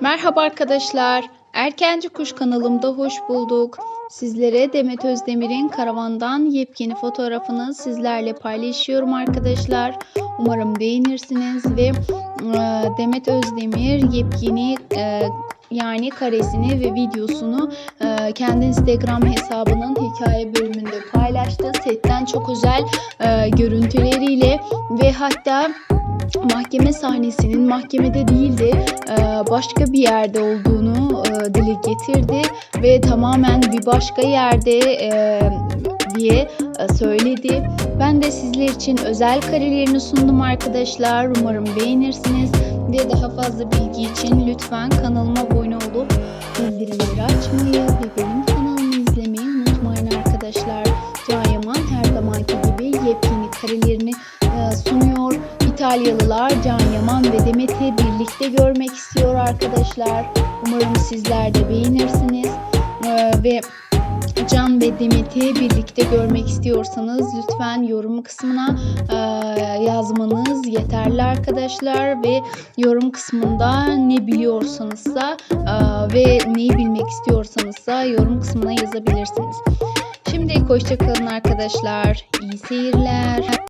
Merhaba arkadaşlar. Erkenci Kuş kanalımda hoş bulduk. Sizlere Demet Özdemir'in karavandan yepyeni fotoğrafını sizlerle paylaşıyorum arkadaşlar. Umarım beğenirsiniz ve e, Demet Özdemir yepyeni e, yani karesini ve videosunu e, kendi Instagram hesabının hikaye bölümünde paylaştı. Setten çok özel e, görüntüleriyle ve hatta mahkeme sahnesinin mahkemede değil de başka bir yerde olduğunu e, dile getirdi ve tamamen bir başka yerde e, diye e, söyledi. Ben de sizler için özel karelerini sundum arkadaşlar. Umarım beğenirsiniz ve daha fazla bilgi için lütfen kanalıma abone olup bildirimleri açmayı ve benim kanalımı İtalyalılar Can Yaman ve Demet'i birlikte görmek istiyor arkadaşlar. Umarım sizler de beğenirsiniz. Ee, ve Can ve Demet'i birlikte görmek istiyorsanız lütfen yorum kısmına e, yazmanız yeterli arkadaşlar ve yorum kısmında ne biliyorsanızsa e, ve neyi bilmek istiyorsanızsa yorum kısmına yazabilirsiniz. Şimdi hoşçakalın arkadaşlar. İyi seyirler.